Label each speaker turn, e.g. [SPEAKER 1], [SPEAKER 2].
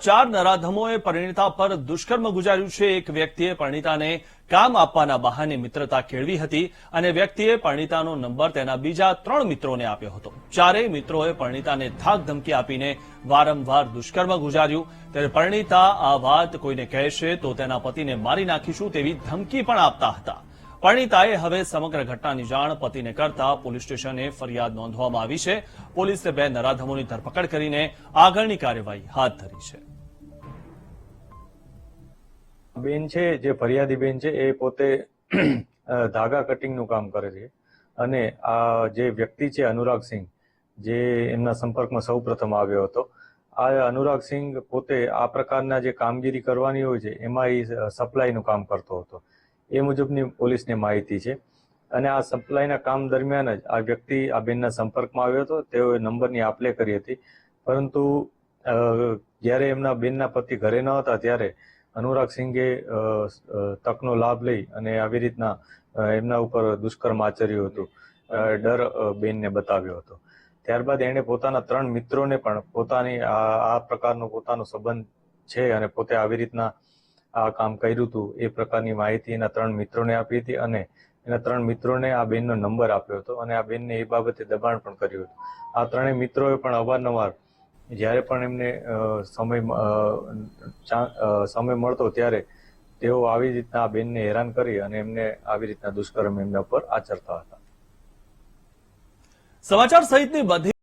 [SPEAKER 1] ચાર નરાધમોએ પરિણીતા પર દુષ્કર્મ ગુજાર્યું છે. એક વ્યક્તિએ પરિણીતાને કામ આપવાના બહાને મિત્રતા કેળવી હતી અને વ્યક્તિએ પરિણીતાનો નંબર તેના બીજા ત્રણ મિત્રોને આપ્યો હતો. ચારેય મિત્રોએ પરિણીતાને ધાક ધમકી આપીને વારંવાર દુષ્કર્મ ગુજાર્યું. ત્યારે પરિણીતા આ વાત કોઈને કહેશે તો તેના પતિને મારી નાખીશું તેવી ધમકી પણ આપતા હતા. પરિણીતાએ હવે સમગ્ર ઘટનાની જાણ પતિને કરતા પોલીસ સ્ટેશને ફરિયાદ નોંધવામાં આવી છે. પોલીસે બે નરાધમોની ધરપકડ કરીને આગળની કાર્યવાહી હાથ ધરી છે.
[SPEAKER 2] બેન છે, જે ફરિયાદી બેન છે, એ પોતે ધાગા કટિંગનું કામ કરે છે. અને આ જે વ્યક્તિ છે, અનુરાગ સિંહ, જે એમના સંપર્કમાં સૌ પ્રથમ આવ્યો હતો, આ અનુરાગ સિંહ પોતે આ પ્રકારના જે કામગીરી કરવાની હોય છે, એમાં એ સપ્લાયનું કામ કરતો હતો. એ મુજબની પોલીસને માહિતી છે. અને આ સપ્લાયના કામ દરમિયાન જ આ વ્યક્તિ આ બેનના સંપર્કમાં આવ્યો હતો, તેઓએ નંબરની આપલે કરી હતી. પરંતુ જ્યારે એમના બેનના પતિ ઘરે ન હતા, ત્યારે અનુરાગ સિંઘે તકનો લાભ લઈ અને આવી રીતના એમના ઉપર દુષ્કર્મ આચર્યું હતું. ડર બેનને બતાવ્યો હતો. ત્યારબાદ એણે પોતાના ત્રણ મિત્રોને પણ પોતાની આ પ્રકારનો પોતાનો સંબંધ છે અને પોતે આવી રીતના આ કામ કર્યું હતું, એ પ્રકારની માહિતી એના ત્રણ મિત્રોને આપી હતી અને એના ત્રણ મિત્રોને આ બેનનો નંબર આપ્યો હતો અને આ બેનને એ બાબતે દબાણ પણ કર્યું હતું. આ ત્રણેય મિત્રોએ પણ અવારનવાર જ્યારે પણ એમને સમય સમય મળતો ત્યારે તેઓ આવી રીતના આ બેનને હેરાન કરી અને એમને આવી રીતના દુષ્કર્મ એમના ઉપર આચરતા હતા.
[SPEAKER 1] સમાચાર સહિતની બધી